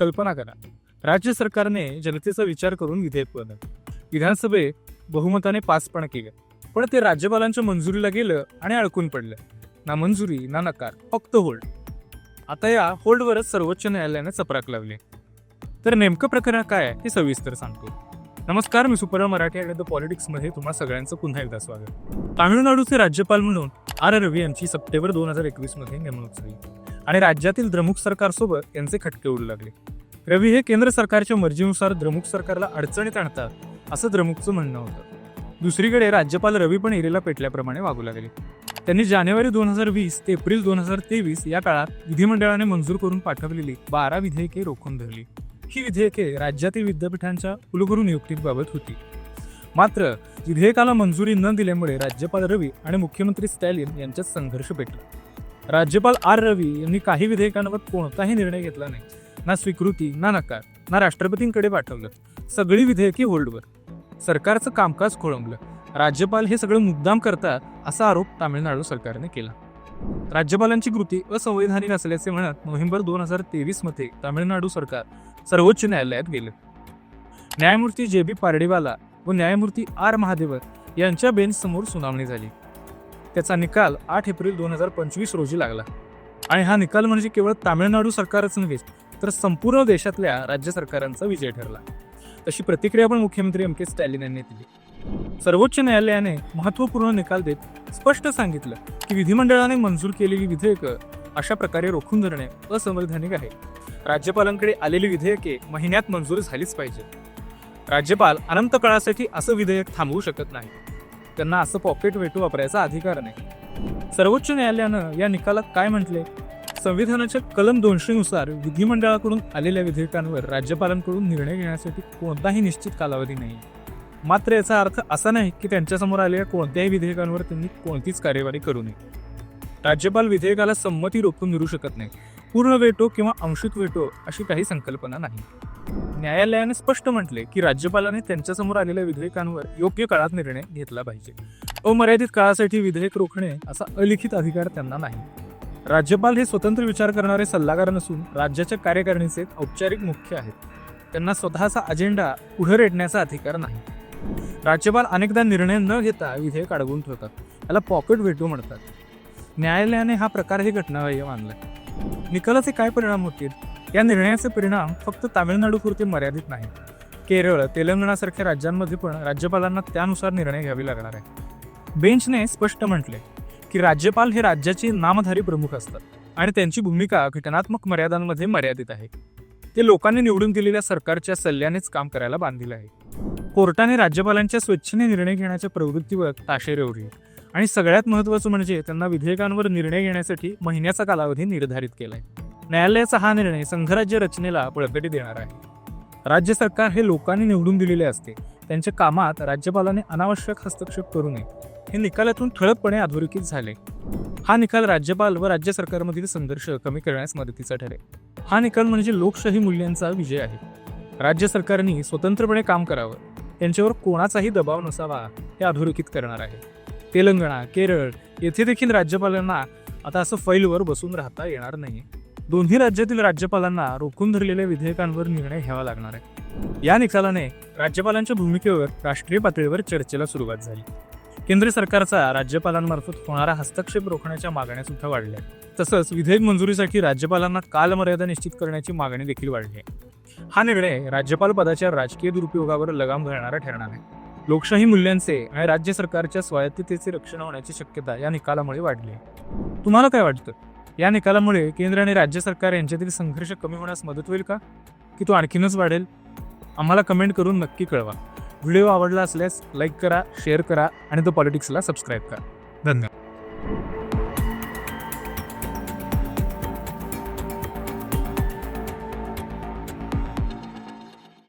कल्पना करा. राज्य सरकारने जनतेचा विचार करून विधेयक बनवलं विधानसभेत बहुमताने पास पण केलं. पण ते राज्यपालांच्या मंजुरीला गेलं आणि अडकून पडलं. ना मंजुरी ना नकार फक्त होल्ड आता या होल्डवरच सर्वोच्च न्यायालयाने चपराक लावली. तर नेमकं प्रकरण काय आहे हे सविस्तर सांगतो. नमस्कार मी सुपर मराठी आणि द पॉलिटिक्समध्ये तुम्हा सगळ्यांचं पुन्हा एकदा स्वागत. तामिळनाडूचे राज्यपाल म्हणून आर रवी यांची सप्टेंबर दोन हजार एकवीसमध्ये नेमणूक झाली. आणि राज्यातील द्रमुक सरकारसोबत यांचे खटके उडू लागले. रवी हे केंद्र सरकारच्या मर्जीनुसार द्रमुक सरकारला अडचणीत आणतात असं द्रमुकचं म्हणणं होतं. दुसरीकडे राज्यपाल रवी पण हिरेला पेटल्याप्रमाणे वागू लागले. त्यांनी जानेवारी दोन हजार वीस ते एप्रिल दोन हजार तेवीस या काळात विधिमंडळाने मंजूर करून पाठवलेली बारा विधेयके रोखून धरली. ही विधेयके राज्यातील विद्यापीठांच्या कुलगुरू नियुक्तीबाबत होती. मात्र विधेयकाला मंजुरी न दिल्यामुळे राज्यपाल रवी आणि मुख्यमंत्री स्टॅलिन यांच्यात संघर्ष पेटला. राज्यपाल आर रवी यांनी काही विधेयकांवर कोणताही निर्णय घेतला नाही. ना स्वीकृती ना नकार ना राष्ट्रपतींकडे पाठवलं. सगळी विधेयके होल्डवर सरकारचं कामकाज खोळंबलं. राज्यपाल हे सगळं मुद्दाम करतात असा आरोप तामिळनाडू सरकारने केला. राज्यपालांची कृती असंवैधानिक असल्याचे म्हणत नोव्हेंबर दोन हजार तेवीसमध्ये तामिळनाडू सरकार सर्वोच्च न्यायालयात गेलं. न्यायमूर्ती जे बी पारडीवाला व न्यायमूर्ती आर महादेवर यांच्या बेंच समोर सुनावणी झाली. त्याचा निकाल आठ एप्रिल दोन हजार पंचवीस रोजी लागला. आणि हा निकाल म्हणजे केवळ तामिळनाडू सरकारच नव्हे तर संपूर्ण देशातल्या राज्य सरकारांचा विजय ठरला. तशी प्रतिक्रिया पण मुख्यमंत्री एम के स्टॅलिन यांनी दिली. सर्वोच्च न्यायालयाने महत्त्वपूर्ण निकाल देत स्पष्ट सांगितलं की विधिमंडळाने मंजूर केलेली विधेयकं अशा प्रकारे रोखून धरणे असंवैधानिक आहे. राज्यपालांकडे आलेली विधेयके महिन्यात मंजूर झालीच पाहिजे राज्यपाल अनंत काळासाठी असं विधेयक थांबवू शकत नाही त्यांना असं पॉकेट वेटू वापरायचा अधिकार नाही. सर्वोच्च न्यायालयानं या निकालात काय म्हटले? संविधानाच्या कलम दोनशेनुसार विधिमंडळाकडून आलेल्या विधेयकांवर राज्यपालांकडून निर्णय घेण्यासाठी कोणताही निश्चित कालावधी नाही. मात्र याचा अर्थ असा नाही की त्यांच्यासमोर आलेल्या कोणत्याही विधेयकांवर त्यांनी कोणतीच कार्यवाही करू नये. राज्यपाल विधेयकाला संमती रोखून धरू शकत नाही. पूर्ण वेटो किंवा अंशिक वेटो अशी काही संकल्पना नाही. न्यायालयाने स्पष्ट म्हटले की राज्यपालाने त्यांच्यासमोर आलेल्या विधेयकांवर योग्य काळात निर्णय घेतला पाहिजे. अमर्यादित काळासाठी विधेयक रोखणे असा अलिखित अधिकार त्यांना नाही. राज्यपाल हे स्वतंत्र विचार करणारे सल्लागार नसून राज्याच्या कार्यकारिणीचे औपचारिक मुख्य आहेत. त्यांना स्वतःचा अजेंडा पुढे रेटण्याचा अधिकार नाही. राज्यपाल अनेकदा निर्णय न घेता विधेयक अडवून ठेवतात. याला पॉकेट वेटो म्हणतात. न्यायालयाने हा प्रकारही घटनाबाह्य मानला निकालाचे काय परिणाम होतील? या निर्णयाचे परिणाम फक्त तामिळनाडूपुरते मर्यादित नाही. केरळ तेलंगणासारख्या राज्यांमध्ये पण राज्यपालांना त्यानुसार निर्णय घ्यावे लागणार आहे. बेंचने स्पष्ट म्हटले की राज्यपाल हे राज्याचे नामधारी प्रमुख असतात आणि त्यांची भूमिका घटनात्मक मर्यादांमध्ये मर्यादित आहे. ते लोकांनी निवडून दिलेल्या सरकारच्या सल्ल्यानेच काम करायला बांधील आहे. कोर्टाने राज्यपालांच्या स्वेच्छेने निर्णय घेण्याच्या प्रवृत्तीवर ताशेरे ओढली आणि सगळ्यात महत्त्वाचं म्हणजे त्यांना विधेयकांवर निर्णय घेण्यासाठी महिन्याचा कालावधी निर्धारित केला आहे न्यायालयाचा हा निर्णय संघराज्य रचनेला बळकटी देणार आहे. राज्य सरकार हे लोकांनी निवडून दिलेले असते. त्यांच्या कामात राज्यपालाने अनावश्यक हस्तक्षेप करू नये. हे निकालातून ठळकपणे अधोरेखित झाले. हा निकाल राज्यपाल व राज्य सरकारमधील संघर्ष कमी करण्यास मदतीचा ठरेल. हा निकाल म्हणजे लोकशाही मूल्यांचा विजय आहे. राज्य सरकारने स्वतंत्रपणे काम करावं. त्यांच्यावर कोणाचाही दबाव नसावा हे अधोरेखित करणार आहे. तेलंगणा केरळ येथे देखील राज्यपालांना आता असं फैलवर बसून राहता येणार नाही. दोन्ही राज्यातील राज्यपालांना रोखून धरलेल्या विधेयकांवर निर्णय घ्यावा लागणार आहे. या निकालाने राज्यपालांच्या भूमिकेवर राष्ट्रीय पातळीवर चर्चेला सुरुवात झाली. केंद्र सरकारचा राज्यपालांमार्फत होणारा हस्तक्षेप रोखण्याच्या मागण्या सुद्धा वाढल्या. तसंच विधेयक मंजुरीसाठी राज्यपालांना कालमर्यादा निश्चित करण्याची मागणी देखील वाढली आहे. हा निर्णय राज्यपाल पदाच्या राजकीय दुरुपयोगावर लगाम घालणारा ठरणार आहे. लोकशाही मूल्यांचे आणि राज्य सरकारच्या स्वायत्ततेचे रक्षण होण्याची शक्यता या निकालामुळे वाढली आहे. तुम्हाला काय वाटतं? या निकालामुळे केंद्र आणि राज्य सरकार यांच्यातील संघर्ष कमी होण्यास मदत होईल का? की तो आणखीनच वाढेल? आम्हाला कमेंट करून नक्की कळवा. व्हिडिओ आवडला असल्यास लाईक करा शेअर करा आणि द पॉलिटिक्सला सबस्क्राईब करा. धन्यवाद.